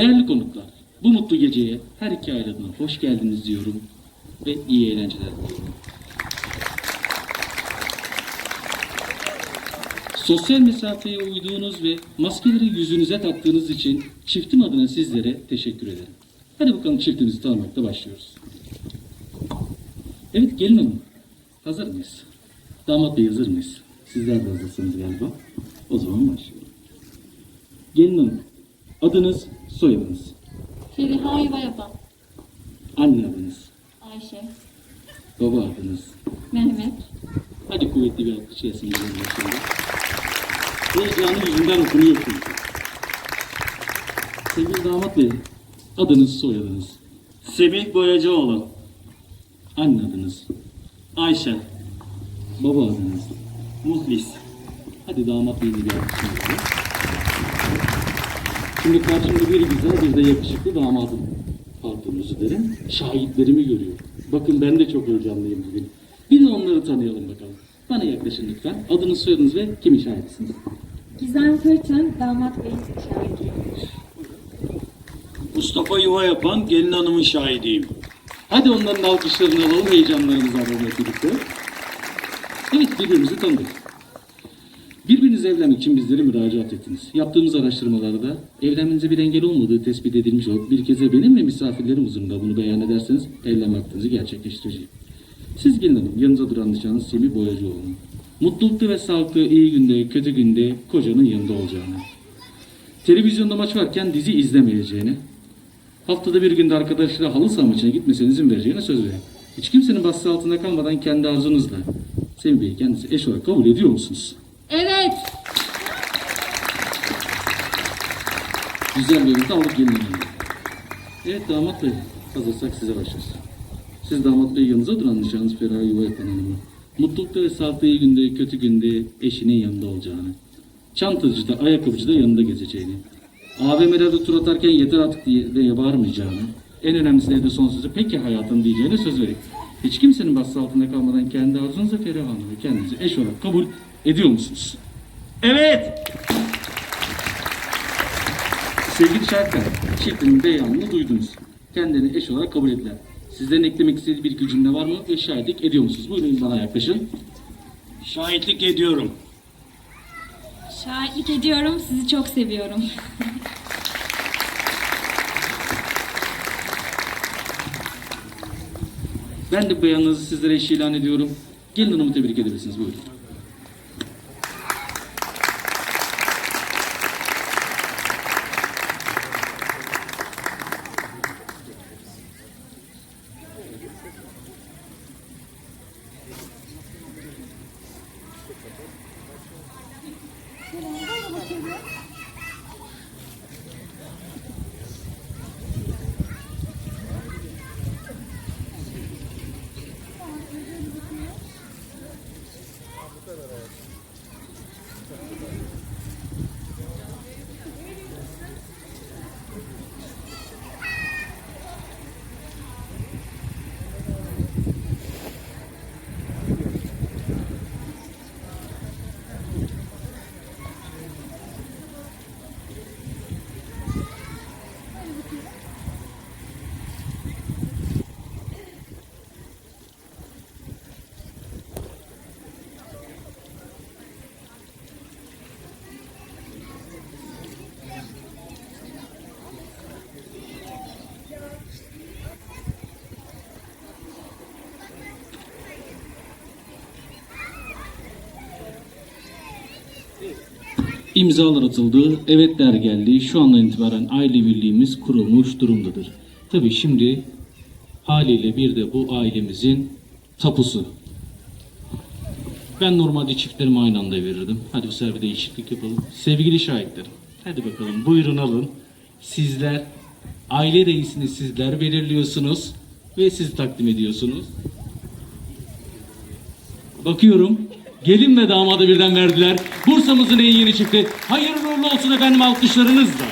Değerli konuklar, bu mutlu geceye her iki adına hoş geldiniz diyorum ve iyi eğlenceler diliyorum. Sosyal mesafeye uyduğunuz ve maskeleri yüzünüze taktığınız için çiftim adına sizlere teşekkür ederim. Hadi bakalım çiftimizi tanımakta başlıyoruz. Evet gelin hanım. Hazır mıyız? Damat bey hazır mıyız? Sizler de hazırsınız galiba. O zaman başlayalım. Gelin hanım. Adınız, soyadınız. Feriha yuva yapan. Anne adınız. Ayşe. Baba adınız. Mehmet. Hadi kuvvetli bir alkış başında. Heyecanı yüzünden okunuyor çünkü. Sevgili damat bey, adınız, soyadınız. Semih Boyacıoğlu. Anne adınız. Ayşe. Baba adınız. Muhlis. Hadi damat beyini bir alkış verelim. Şimdi karşımda bir güzel bir de yakışıklı damadım. Pardon özür dilerim. Şahitlerimi görüyor. Bakın ben de çok heyecanlıyım bugün. Bir de onları tanıyalım bakalım. Bana yaklaşın lütfen. Adınız, soyadınız ve kimin şahidisiniz? Gizem Kırçın, damat beyin şahidi. Mustafa Yuva yapan gelin hanımın şahidiyim. Hadi onların alkışlarını alalım, heyecanlarımızı alalım hep birlikte. Evet, birbirimizi tanıdık. Birbirinize evlenmek için bizlere müracaat ettiniz. Yaptığımız araştırmalarda evlenmenize bir engel olmadığı tespit edilmiş olup bir kez de benim ve misafirlerim huzurunda bunu beyan ederseniz evlenme hakkınızı gerçekleştireceğim. Siz gelin hanım, yanınıza duran nişanınız Semih Boyacıoğlu. Mutlulukta ve sağlıkta iyi günde, kötü günde kocanın yanında olacağını. Televizyonda maç varken dizi izlemeyeceğini, haftada bir günde arkadaşıyla halı saha maçına gitmesine izin vereceğine söz verin. Hiç kimsenin baskısı altında kalmadan kendi arzunuzla Semih Bey'i kendisi eş olarak kabul ediyor musunuz? Evet. Güzel bir aldık gelin hanım. Evet damat bey, hazırsak size başlarız. Siz damat bey yanınıza duran nişanınız Feraye Yuva Yapan Hanım'ı. Mutlulukta ve iyi günde, kötü günde eşinin yanında olacağını. Çantacıda, ayakkabıcıda yanında gezeceğini. AVM'lerde tur atarken yeter artık diye, diye bağırmayacağını. En önemlisi de evde son sözü peki hayatım diyeceğine söz verin. Hiç kimsenin baskısı altında kalmadan kendi arzunuza Feriha Hanım'ı kendinizi eş olarak kabul ediyor musunuz? Evet. Sevgili şarkılar, çiftimin beyanını duydunuz. Kendini eş olarak kabul ettiler. Sizlerin eklemek istediği bir iki cümle var mı ve şahitlik ediyor musunuz? Buyurun bana yaklaşın. Şahitlik ediyorum. Şahitlik ediyorum. Sizi çok seviyorum. Ben de beyanınızı sizlere eş ilan ediyorum. Gelin hanımı tebrik edebilirsiniz. Buyurun. İmzalar atıldı, evetler geldi. Şu andan itibaren aile birliğimiz kurulmuş durumdadır. Tabii şimdi haliyle bir de bu ailemizin tapusu. Ben normalde çiftlerimi aynı anda verirdim. Hadi bu sefer bir değişiklik yapalım. Sevgili şahitlerim, hadi bakalım buyurun alın. Sizler, aile reisini sizler belirliyorsunuz ve siz takdim ediyorsunuz. Bakıyorum. Gelin ve damadı birden verdiler. Bursa'mızın en yeni çifti. Hayırlı uğurlu olsun efendim alkışlarınızla.